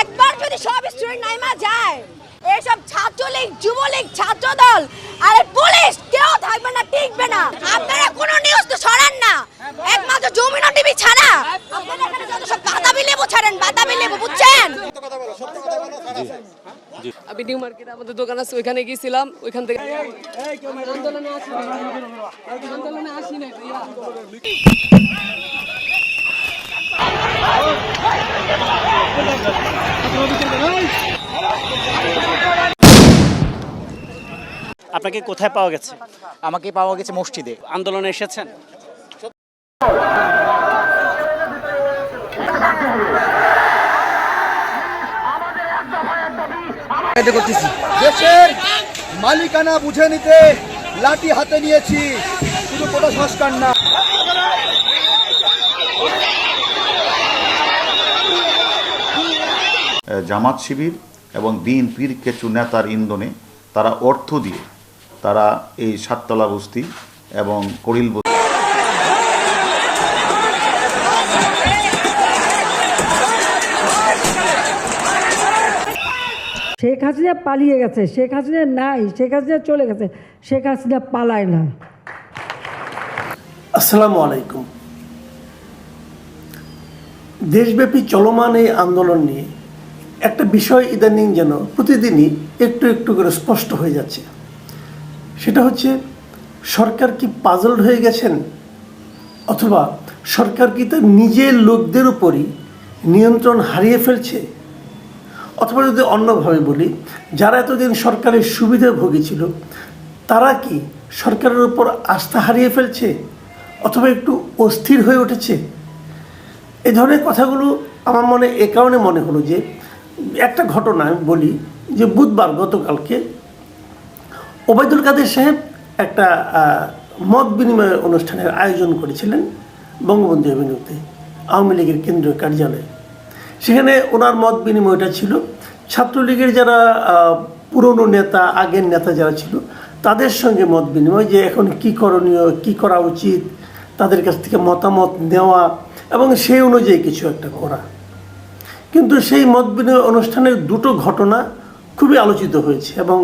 একবার যদি সব স্টুডেন্ট নাইমা যায়, এইসব ছাত্রলীগ, যুবলীগ, ছাত্রদল, আর এই পুলিশ কেউ থাকবে না, টিকবে না। আপনারা কোনো নিউজ তো ছড়ান না। একমাত্র জমিনা টিভি ছাড়া আপনারা এখানে যত সব বাতাবি লেবু ছাড়েন বাতাবি লেবু বুঝছেন আমি নিউ মার্কেটে আমাদের দোকান আছে ওইখানে গিয়েছিলাম ওইখান থেকে আন্দোলনে আসি আন্দোলনে আসি নাই আপনাকে কোথায় পাওয়া গেছে? আমাকে পাওয়া গেছে মসজিদে। আন্দোলনে এসেছেন? দেশের মালিকানা বুঝে নিতে লাঠি হাতে নিয়েছি শুধু কোটা সংস্কার না। জামাত শিবির এবং দিন বিএনপির কিছু নেতার ইন্ধনে তারা অর্থ দিয়ে তারা এই সাততলা বস্তি এবং করিল বস্তি হাসিনা পালিয়ে গেছে, শেখ হাসিনা নাই, শেখ হাসিনা চলে গেছে, শেখ হাসিনা পালায় না। আসসালামু আলাইকুম। দেশব্যাপী চলমান এই আন্দোলন নিয়ে একটা বিষয় ইদানিং যেন প্রতিদিনই একটু একটু করে স্পষ্ট হয়ে যাচ্ছে। সেটা হচ্ছে, সরকার কি পাজলড হয়ে গেছেন? অথবা সরকার কি তার নিজের লোকদের উপরই নিয়ন্ত্রণ হারিয়ে ফেলছে? অথবা যদি অন্যভাবে বলি, যারা এতদিন সরকারের সুবিধাভোগী ছিল, তারা কি সরকারের উপর আস্থা হারিয়ে ফেলছে অথবা একটু অস্থির হয়ে উঠেছে? এ ধরনের কথাগুলো আমার মনে, এ কারণে মনে হলো যে, একটা ঘটনা আমি বলি যে বুধবার গতকালকে ওবায়দুল কাদের সাহেব একটা মত বিনিময় অনুষ্ঠানের আয়োজন করেছিলেন বঙ্গবন্ধু এভিনিউতে, আওয়ামী লীগের কেন্দ্রীয় কার্যালয়ে। সেখানে ওনার মত বিনিময়টা ছিল। ছাত্রলীগের যারা পুরনো নেতা, আগের নেতা যারা ছিল, তাদের সঙ্গে মত বিনিময় যে এখন কি করণীয়, কি করা উচিত, তাদের কাছ থেকে মতামত নেওয়া এবং সেই অনুযায়ী কিছু একটা করা। কিন্তু সেই মত বিনিময় অনুষ্ঠানের দুটো ঘটনা খুবই আলোচিত হয়েছে এবং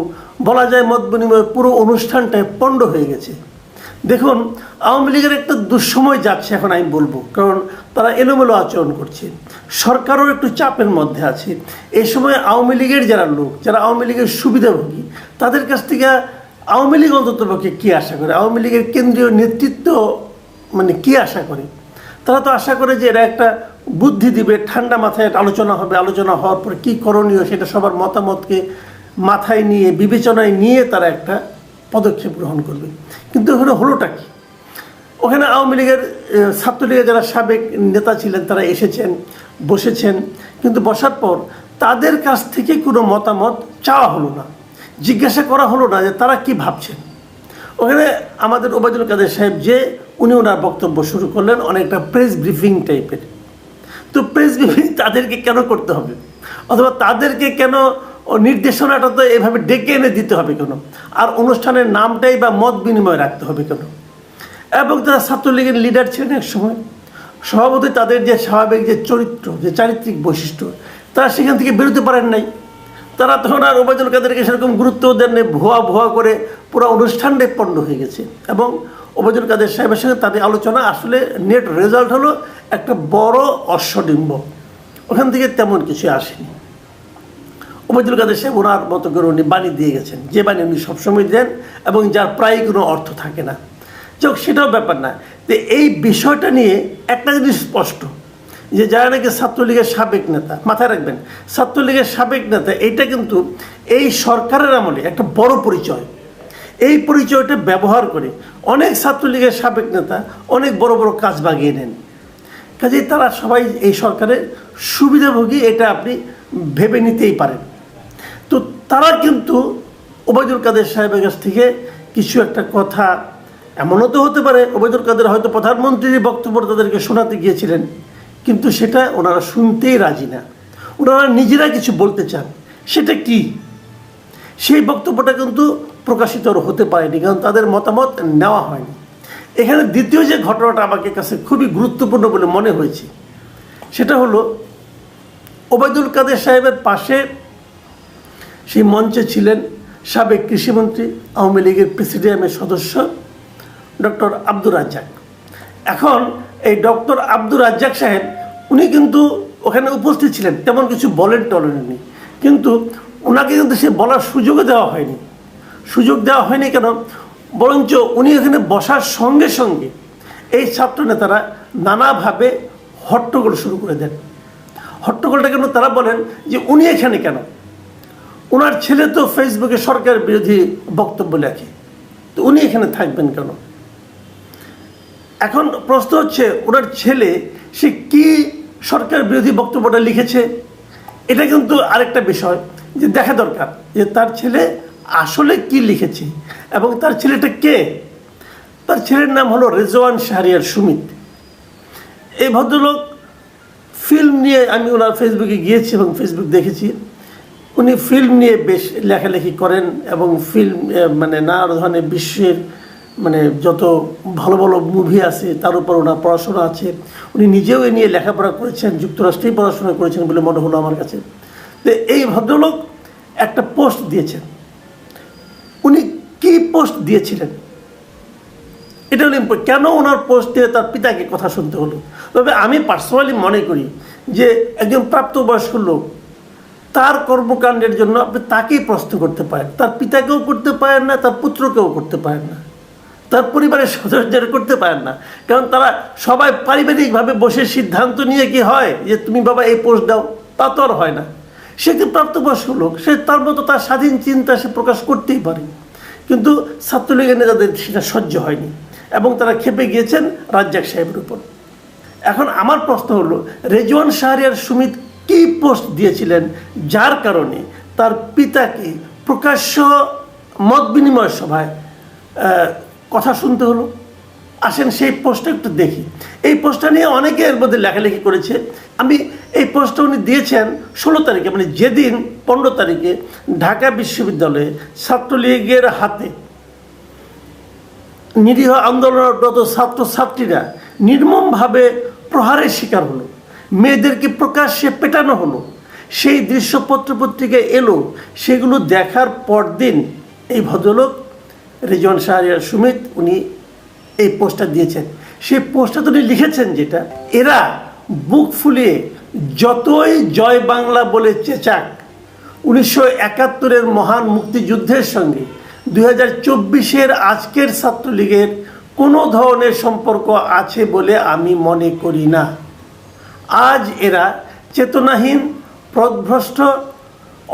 বলা যায় মত বিনিময় পুরো অনুষ্ঠানটায় পণ্ড হয়ে গেছে। দেখুন, আওয়ামী লীগের একটা দুঃসময় যাচ্ছে এখন আমি বলব, কারণ তারা এলোমেলো আচরণ করছে। সরকারও একটু চাপের মধ্যে আছে। এই সময় আওয়ামী লীগের যারা লোক, যারা আওয়ামী লীগের সুবিধাভোগী, তাদের কাছ থেকে আওয়ামী লীগ অন্ততপক্ষে কী আশা করে? আওয়ামী লীগের কেন্দ্রীয় নেতৃত্ব মানে কী আশা করে? তারা তো আশা করে যে এরা একটা বুদ্ধি দিবে, ঠান্ডা মাথায় আলোচনা হবে, আলোচনা হওয়ার পর কী করণীয় সেটা সবার মতামতকে মাথায় নিয়ে, বিবেচনায় নিয়ে তারা একটা পদক্ষেপ গ্রহণ করবে কিন্তু ওখানে হলোটা কি? ওখানে আওয়ামী লীগের ছাত্রলীগের যারা সাবেক নেতা ছিলেন, তারা এসেছেন, বসেছেন। কিন্তু বসার পর তাদের কাছ থেকে কোনো মতামত চাওয়া হলো না। জিজ্ঞাসা করা হলো না যে তারা কি ভাবছেন। ওখানে আমাদের ওবায়দুল কাদের সাহেব যে, উনি ওনার বক্তব্য শুরু করলেন অনেকটা প্রেস ব্রিফিং টাইপের তো প্রেস ব্রিফিং তাদেরকে কেন করতে হবে? অথবা তাদেরকে কেন ও নির্দেশনাটা তো এভাবে ডেকে এনে দিতে হবে কেন? আর অনুষ্ঠানের নামটাই বা মত বিনিময় রাখতে হবে কেন? এবং তারা ছাত্রলীগের লিডার ছিলেন এক সময় সভাপতি তাদের যে স্বাভাবিক যে চরিত্র, যে চারিত্রিক বৈশিষ্ট্য, তারা সেখান থেকে বেরোতে পারেন নাই। তারা তখন আর ওবায়দুল কাদেরকে সেরকম গুরুত্ব দেন ভুয়া ভুয়া করে পুরো অনুষ্ঠানটাই পণ্ড হয়ে গেছে। এবং ওবায়দুল কাদের সাহেবের সঙ্গে তাদের আলোচনা আসলে নেট রেজাল্ট হলো একটা বড় অশ্বডিম্ব। ওখান থেকে তেমন কিছু আসেনি। ওবায়দুল কাদের সাহেব ওনার মতো করে উনি বাণী দিয়ে গেছেন। যে বাণী উনি সবসময় দেন এবং যার প্রায় কোনো অর্থ থাকে না। যোগ সেটাও ব্যাপার না। তো এই বিষয়টা নিয়ে একটা জিনিস স্পষ্ট, যে যারা নাকি ছাত্রলীগের সাবেক নেতা, মাথায় রাখবেন, ছাত্রলীগের সাবেক নেতা, এইটা কিন্তু এই সরকারের আমলে একটা বড় পরিচয়। এই পরিচয়টা ব্যবহার করে অনেক ছাত্রলীগের সাবেক নেতা অনেক বড় বড় কাজ বাগিয়ে নেন। কাজেই তারা সবাই এই সরকারের সুবিধাভোগী, এটা আপনি ভেবে নিতেই পারেন। তারা কিন্তু ওবায়দুল কাদের সাহেবের কাছ থেকে কিছু একটা কথা এমনও তো হতে পারে, ওবায়দুল কাদের হয়তো প্রধানমন্ত্রীর বক্তব্য তাদেরকে শোনাতে গিয়েছিলেন, কিন্তু সেটা ওনারা শুনতেই রাজি না। ওনারা নিজেরা কিছু বলতে চান, সেটা কি? সেই বক্তব্যটা কিন্তু প্রকাশিত হতে পারেনি, কারণ তাদের মতামত নেওয়া হয়নি। এখানে দ্বিতীয় যে ঘটনাটা আমাকে কাছে খুবই গুরুত্বপূর্ণ বলে মনে হয়েছে, সেটা হলো, ওবায়দুল কাদের সাহেবের পাশে সেই মঞ্চে ছিলেন সাবেক কৃষিমন্ত্রী, আওয়ামী লীগের প্রেসিডিয়ামের সদস্য ডক্টর আব্দুর রাজ্জাক। এখন এই ডক্টর আব্দুর রাজ্জাক সাহেব, উনি কিন্তু ওখানে উপস্থিত ছিলেন, তেমন কিছু বলেন টলেননি কিন্তু ওনাকে কিন্তু সে বলার সুযোগও দেওয়া হয়নি। সুযোগ দেওয়া হয়নি কেন? বরঞ্চ উনি এখানে বসার সঙ্গে সঙ্গে এই ছাত্র নেতারা নানাভাবে হট্টগোল শুরু করে দেন। হট্টগোলটা কেন তারা বলেন যে উনি এখানে কেন? ওনার ছেলে তো ফেসবুকে সরকার বিরোধী বক্তব্য লেখে। তো উনি এখানে থাকবেন কেন? এখন প্রশ্ন হচ্ছে, ওনার ছেলে, সে কি সরকার বিরোধী বক্তব্যটা লিখেছে? এটা কিন্তু আরেকটা বিষয় যে দেখা দরকার যে তার ছেলে আসলে কি লিখেছে এবং তার ছেলেটা কে? তার ছেলের নাম হলো রেজওয়ান শাহরিয়ার সুমিত। এই ভদ্রলোক ফিল্ম নিয়ে আমি ওনার ফেসবুকে গিয়েছি এবং ফেসবুক দেখেছি। উনি ফিল্ম নিয়ে বেশ লেখালেখি করেন এবং ফিল্ম মানে নানা ধরনের বিশ্বের মানে যত ভালো ভালো মুভি আছে, তার উপর ওনার পড়াশোনা আছে। উনি নিজেও এ নিয়ে লেখাপড়া করেছেন, যুক্তরাষ্ট্রেই পড়াশোনা করেছেন বলে মনে হলো আমার কাছে। তো এই ভদ্রলোক একটা পোস্ট দিয়েছেন। উনি কি পোস্ট দিয়েছিলেন? এটা হলো কেন ওনার পোস্টে তার পিতাকে কথা শুনতে হলো? তবে আমি পার্সোনালি মনে করি যে একজন প্রাপ্তবয়স্ক লোক তার কর্মকাণ্ডের জন্য আপনি তাকেই প্রশ্ন করতে পারেন। তার পিতাকেও করতে পারেন না, তার পুত্রকেও করতে পারেন না। তার পরিবারের সদস্যদের করতে পারেন না। কারণ তারা সবাই পারিবারিকভাবে বসে সিদ্ধান্ত নিয়ে কি হয় যে, তুমি বাবা এই পোস্ট দাও। তা তো আর হয় না। সে কি প্রাপ্তবয়স্ক লোক, সে তার মতো তার স্বাধীন চিন্তা সে প্রকাশ করতেই পারে। কিন্তু ছাত্রলীগের নেতাদের সেটা সহ্য হয়নি এবং তারা খেপে গিয়েছেন রাজ্জাক সাহেবের উপর। এখন আমার প্রশ্ন হলো, রেজওয়ান শাহরিয়ার সুমিত কি পোস্ট দিয়েছিলেন? যার কারণে তার পিতাকে প্রকাশ্য মত বিনিময় সভায় কথা শুনতে হলো। আসেন সেই পোস্টটা একটু দেখি। এই পোস্টটা নিয়ে অনেকে এর মধ্যে লেখালেখি করেছে। আমি এই পোস্টটা উনি দিয়েছেন ষোলো তারিখে মানে যেদিন পনেরো তারিখে ঢাকা বিশ্ববিদ্যালয়ে ছাত্রলীগের হাতে নিরীহ আন্দোলনরত ছাত্রছাত্রীরা নির্মমভাবে প্রহারের শিকার হলো। মেয়েদেরকে প্রকাশ্যে পেটানো হলো। সেই দৃশ্য পত্রপত্রিকায় এলো, সেগুলো দেখার পরদিন এই ভদ্রলোক রেজন শাহরিয়ার সুমিত, উনি এই পোস্টটা দিয়েছেন। সেই পোস্টটা উনি লিখেছেন যেটা, এরা বুক ফুলিয়ে যতই জয় বাংলা বলে চেচাক, উনিশশো একাত্তরের মহান মুক্তিযুদ্ধের সঙ্গে দুই হাজার চব্বিশের আজকের ছাত্রলীগের কোনো ধরনের সম্পর্ক আছে বলে আমি মনে করি না। আজ এরা চেতনাহীন পথভ্রষ্ট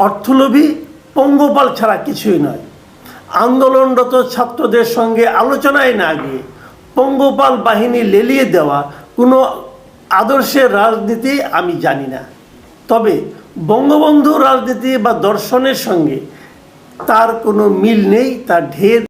অর্থলোভী, পঙ্গপাল ছাড়া কিছুই নয়। আন্দোলনরত ছাত্রদের সঙ্গে আলোচনায় না গিয়ে পঙ্গপাল বাহিনী লেলিয়ে দেওয়া কোনো আদর্শের রাজনীতি আমি জানি না। তবে বঙ্গবন্ধু রাজনীতি বা দর্শনের সঙ্গে তার কোনো মিল নেই, তার ঢের